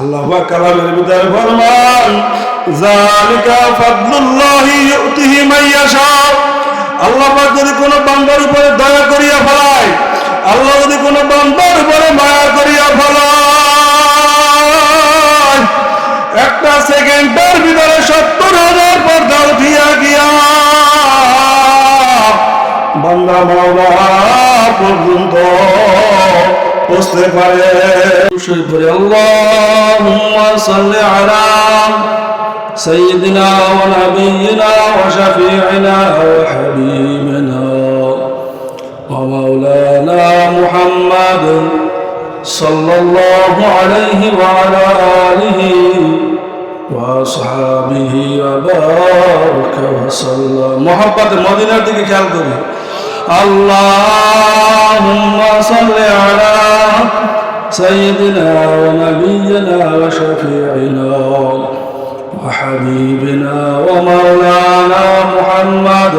আল্লাহ কালামের ভিতরে ফরমান জালিকা ফাদলুল্লাহি ইউতিহি মান ইয়াশা আল্লাহ পাক যদি কোনো বান্দার উপরে দয়া করিয়া ফেলায়, আল্লাহ যদি কোনো বান্দার উপরে মায়া করিয়া ফেলায়, একটা সেকেন্ডের ভিতরে সত্তর হাজার পর্দা উঠিয়া গিয়া বান্দা মাওলা পর্যন্ত বসতে পারে। শুয়ে পড়ে আল্লাহুম্মা সাল্লি আলা সাইয়্যিদিনা ওয়া নাবিয়িনা ওয়া শাফিঈনা ওয়া হাবিবিনা ওয়া মাওলানা মুহাম্মাদ সাল্লাল্লাহু আলাইহি ওয়া আলা আলিহি ওয়া আসহাবিহি ওয়া বারাকা ওয়া সাল্লাম। মহব্বত মদিনার দিকে খেয়াল করি। اللهم صل على سيدنا ونبينا وشفيعنا وحبيبنا ومولانا محمد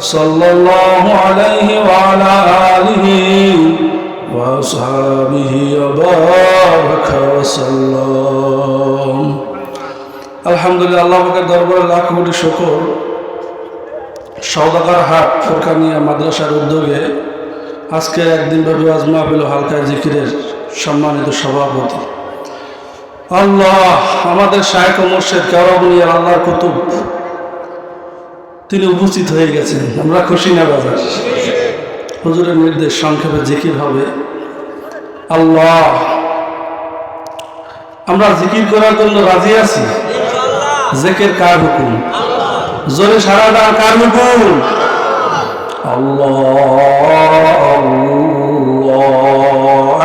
صلى الله عليه وعلى آله وأصحابه وبارك وسلم الحمد لله الله بك دربار الله كبير شكر সৌদাগর হাট ফোরকানিয়া মাদ্রাসার উদ্যোগে আজকে একদিন ব্যাপী আজ মাহফিল হালকা জিকিরের সম্মানিত সভাপতি। আল্লাহ আমাদের শায়ক মুর্শেদ কেওয়াবনিয়ার আল্লাহর কুতুব। তিনি উপস্থিত হয়ে গেছেন। আমরা খুশি না বাজার? হুজুরের নির্দেশ সংক্ষেপে জিকির হবে। আল্লাহ, আমরা জিকির করার জন্য রাজি আছি? জেকের কার হুকুম? জোরে সারা দান কার আল্লাহ।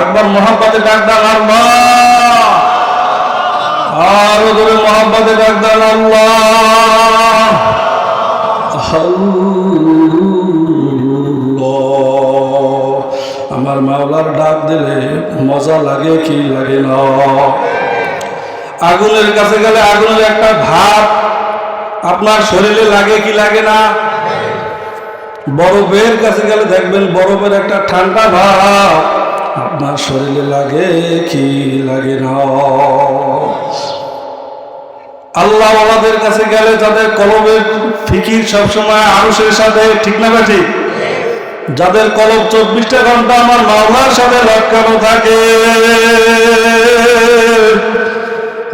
একবার মহাব্বাতে ডাক দান আল্লাহ। আরও ধরে মহাব্বাতে ডাক দান আল্লাহ আল্লাহ। আমার মাওলার ডাক দিলে মজা লাগে কি লাগে না? আগুনের কাছে গেলে আগুনের একটা ভাব আপনার শরীরে লাগে কি লাগে না? বরফের কাছে গেলে দেখবেন বরফের একটা ঠান্ডা ভাব। আপনার শরীরে লাগে কি লাগে না? আল্লাহ ওয়ালাদের কাছে গেলে যাদের কলবের ফিকির সবসময় আরুষের সাথে, ঠিক না বা যাদের কলব চব্বিশটা ঘণ্টা আমার মাওলার সাথে লটকানো থাকে।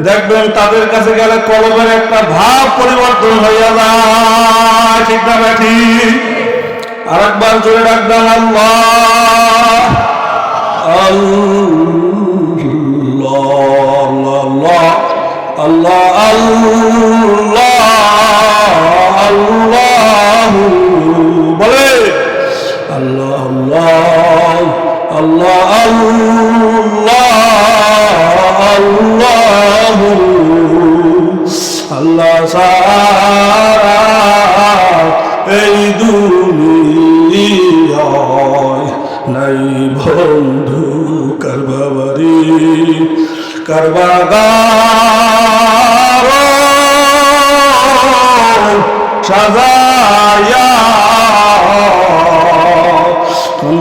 দেখবেন তাদের কাছে গেলে কলমের একটা ভাব পরিবর্তন হইয়া যায়। ঠিক না ঠিক? আর একবার জোরে ডাকবেন আল্লাহ আল্লাহ আল্লাহ আল্লাহ। সাজায়া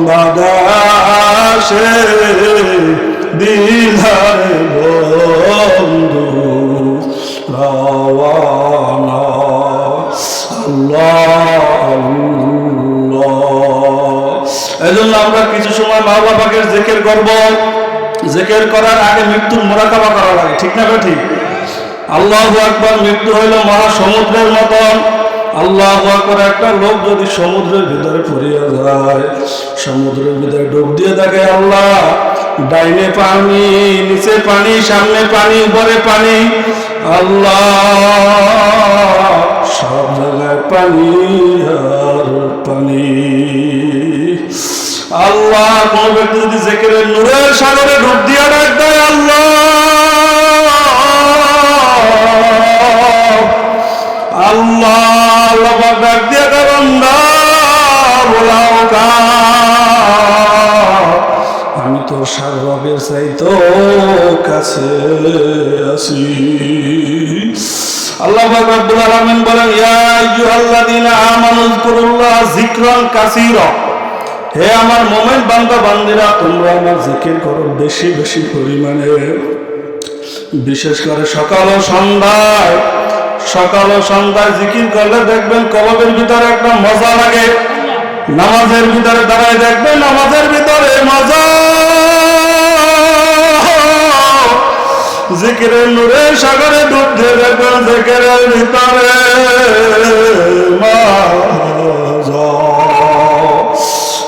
বাদাসে দিলার বন্ধু রাওয়ানা এজন্য আমরা কিছু সময় মা বাবাকে জেকের করব। জেকের করার আগে মৃত্যুর মোরাকাবা করা লাগে, ঠিক না ঠিক আল্লাহ আকবর, মৃত্যু হইল মহা সমুদ্রের মতন। আল্লাহ করে একটা লোক যদি সমুদ্রের ভিতরে পড়িয়া যায়, সমুদ্রের ভিতরে ডুব দিয়ে থাকে আল্লাহ, ডাইনে পানি, নিচে পানি, সামনে পানি, উপরে পানি, আল্লাহ, সব জায়গায় পানি আর পানি। আল্লাহ যদি জেকেরের নূরের সাগরে ডুব দিয়া দেয়, আল্লাহ আল্লাহ আমি তো সার্বকের চাইতো কাছে আছি। আল্লাহ রব্বুল আলামিন বলেন হে আমার মোমেন বান্দা, বান্দিরা, তোমরা আমার জিকির করো বেশি বেশি পরিমাণে। বিশেষ করে সকাল ও সন্ধ্যায় সকাল ও সন্ধ্যায় জিকির করলে দেখবেন কলবের ভিতরে একটা মজা লাগে। নামাজের ভিতরে দাঁড়ায় দেখবেন নামাজের ভিতরে মজা। জিকিরের নূরে সাগরে ডুব দিয়ে দেখবেন জিকিরের ভিতরে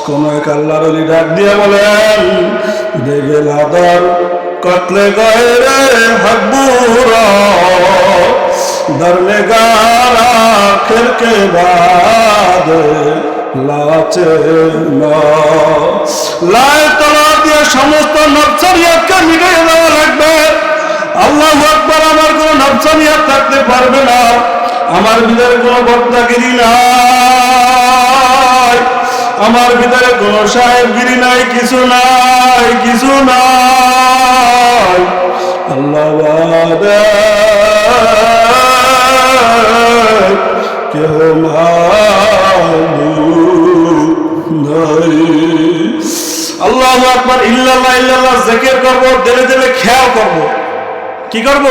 কোন এক আল্লাহর ডাক দিয়ে বলেন দেখে লাদার কতলে গয়ে রে দরনে গারা খেলকে বাদ লাচে না। লাই তলা দিয়ে সমস্ত নবসারিয়াতকে মিটিয়ে দেওয়া লাগবে। আল্লাহ আকবার, আমার কোনো নবসারিয়াত থাকতে পারবে না। আমার ভিতরে কোনো বক্তাগিরি নাই। আমার ভিতরে কোনো সাহেবগিরি নাই, কিছু নাই কিছু নাই। আল্লাহ কেহ আল্লাহ আকবার ইল্লাল্লাহ ইল্লাল্লাহ জিকির করব দিলে দিলে খেয়াল করব কি করব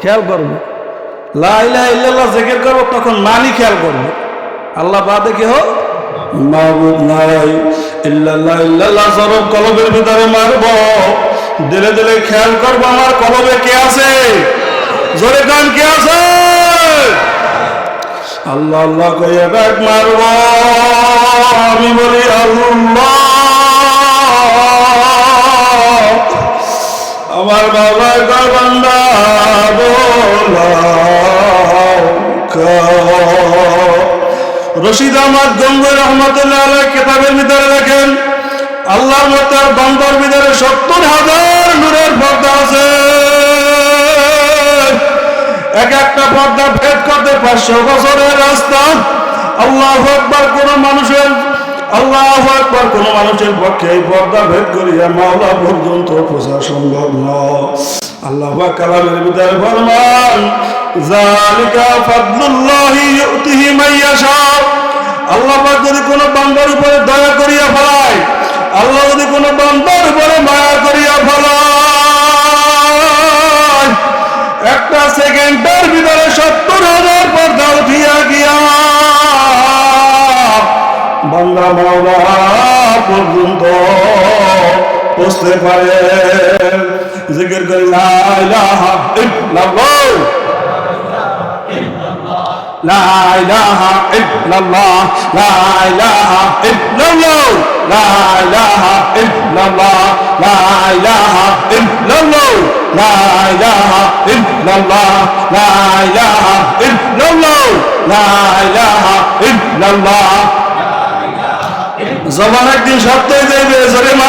খেয়াল করব লা ইলাহা ইল্লাল্লাহ জিকির করব তখন মানি খেয়াল করব আল্লাহ বাদে কেহ মাবুদ নাই ইল্লাল্লাহ ইল্লাল্লাহ সরব কলবের ভিতরে মারব দিলে দিলে খেয়াল করব আমার কলবে কে আছে জোরে গান কে আছে? আল্লাহ আল্লাহ কইয়া ডাক মারব। আমি বলি, আল্লাহ, আমার বাবা গবান্দা রশিদ আহমদ গঙ্গুর রহমতুল্লাহ আলাই কেতাবের ভিতরে লেখেন, আল্লাহর মতো বান্দার ভিতরে সত্তর হাজার নূরের পর্দা আছে। এক একটা পর্দা ভেদ করতে পাঁচশো বছরের রাস্তা। আল্লাহ একবার কোন মানুষের আল্লাহ একবার কোন মানুষের পক্ষে এই পর্দা ভেদ করিয়া মাওলা পর্যন্ত সম্ভব নয় আল্লাহ কালামের ফরমান জালিকা ফাদলুল্লাহি ইউতিহি মাইয়াশা আল্লাহ পাক যদি কোনো বান্দার উপরে দয়া করিয়া ফেলায়, আল্লাহ যদি কোনো বান্দার উপরে মায়া করিয়া ফেলায় একটা সেকেন্ডের ভিতরে সত্তর হাজার পর্দা উঠিয়া গিয়া বাংলা মাওলা পর্যন্ত বুঝতে পারে। জিকির করি لا إله إلا الله لا إله إلا الله لا إله إلا الله لا إله إلا الله لا إله إلا الله لا إله إلا الله لا إله إلا الله জমানা কি সপ্তাহে দেবে জোরে মা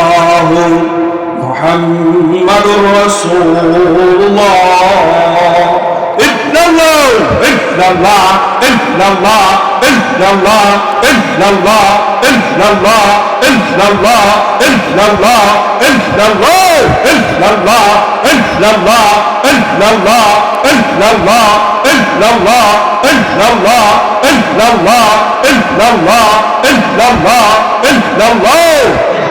محمد رسول الله إلا الله إلا الله إلا الله إلا الله إلا الله إلا الله إلا الله إلا الله إلا الله إلا الله إلا الله إلا الله إلا الله إلا الله إلا الله إلا الله إلا الله إلا الله إلا الله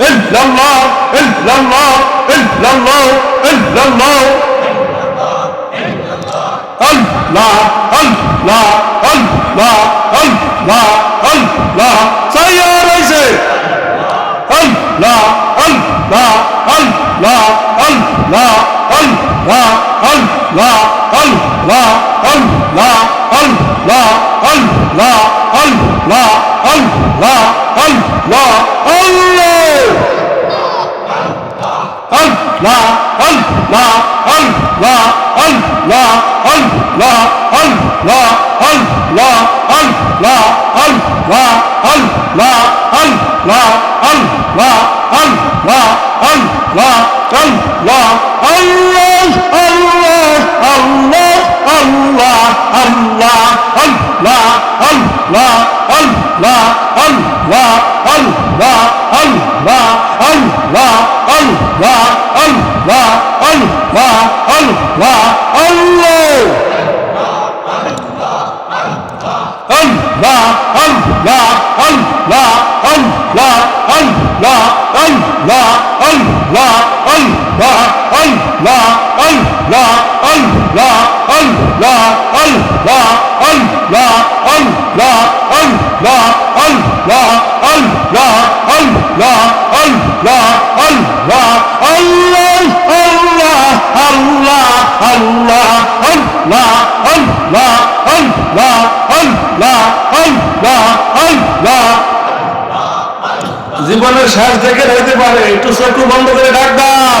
illallah illallah illallah Allah Allah Allah Allah Allah saya rasa Allah Allah Allah Allah Allah Allah Allah Allah Allah Allah Allah Allah Allah Allah Allah জীবনের শেষ দেখে হইতে পারে একটু চক্ষু বন্ধ করে ডাকতাম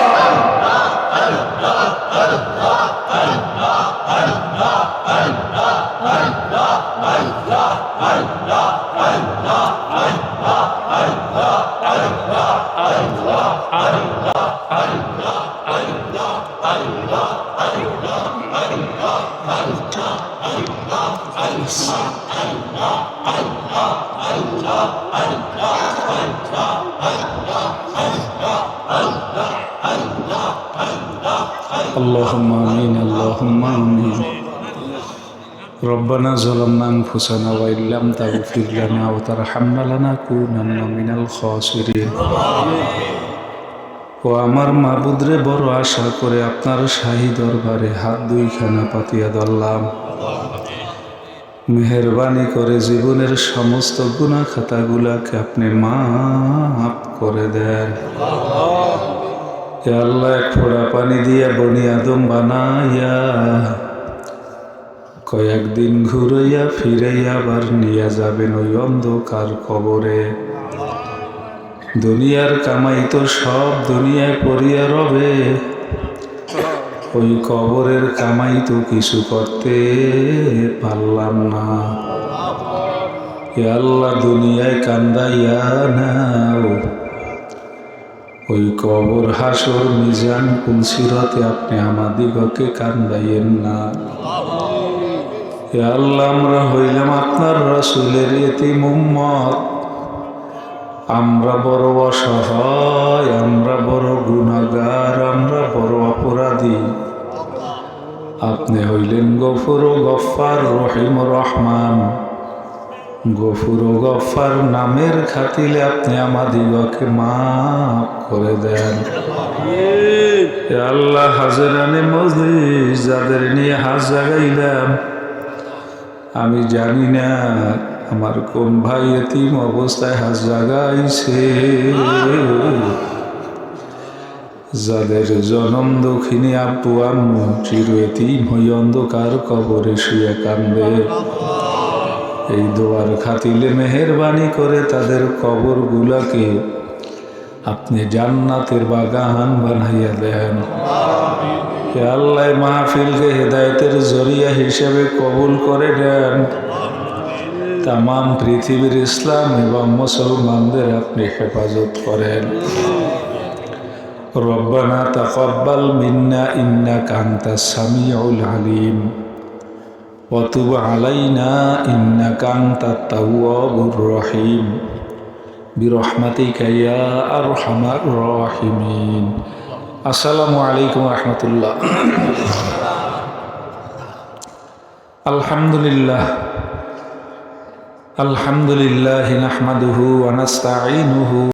اللهم امين اللهم امين ربنا ظلمنا أنفسنا وإن لم تغفر لنا وترحمنا لنكونن من الخاسرين ও আমার মাবুদরে বড় আশা করে আপনার শাহী দরবারে হাত দুইখানা পাতিয়া ধরলাম মেহরবানি করে জীবনের সমস্ত গুণা খাতাগুলাকে আপনি মাফ করে দেন এ আল্লাহ এক ফোড়া পানি দিয়া বনি আদম বানাইয়া কয়েকদিন ঘুরাইয়া ফিরাইয়া আবার নিয়ে যাবেন ওই অন্ধকার কবরে। দুনিয়ার কামাই তো সব দুনিয়ায় পড়িয়া রবে। ওই কবরের কামাই তো কিছু করতে পারলাম না। আল্লাহ দুনিয়ায় কান্দাইয়া নাও। ওই কবর হাসর মিজান কুলসিরতে আপনি আমাদিগকে কান্দাইয়েন না। আল্লাহ আমরা হইলাম আপনার রসুলের এতি মুম্মত আমরা বড় অসহায় আমরা বড় গুণাগার আমরা বড় অপরাধী। আপনি হইলেন গফুর ও গফার রহিম রহমান। গফুর ও গফার নামের খাতিলে আপনি আমাদিগকে মাফ করে দেন। আল্লাহ হাজারানে মজলিস যাদের নিয়ে হাজ জাগাইলাম আমি জানি না, আমার কোন ভাই এতিম অবস্থায় হাজ জাগাইছে। যাদের জনম দক্ষিণী আব্বু আম্মু, চির এতিম হই অন্ধকার কবরে শুয়ে কান্দে এই দোয়ার খাতিলে মেহরবানি করে তাদের কবর গুলাকে আপনি জান্নাতের বাগান বানাইয়া দেন। হে আল্লাহ মাহফিলকে হেদায়তের জরিয়া হিসেবে কবুল করে দেন তাম পৃথিবীর ইসলাম এবং মুসলমানদের আপনি হেফাজত করেন রব্বানা তাকাব্বাল মিন্না ইন্নাকা আনতাস সামিউল আলিম وتب علينا إنك أنت التواب الرحيم برحمتك يا أرحم الراحمين السلام عليكم ورحمة الله الحمد لله الحمد لله نحمده ونستعينه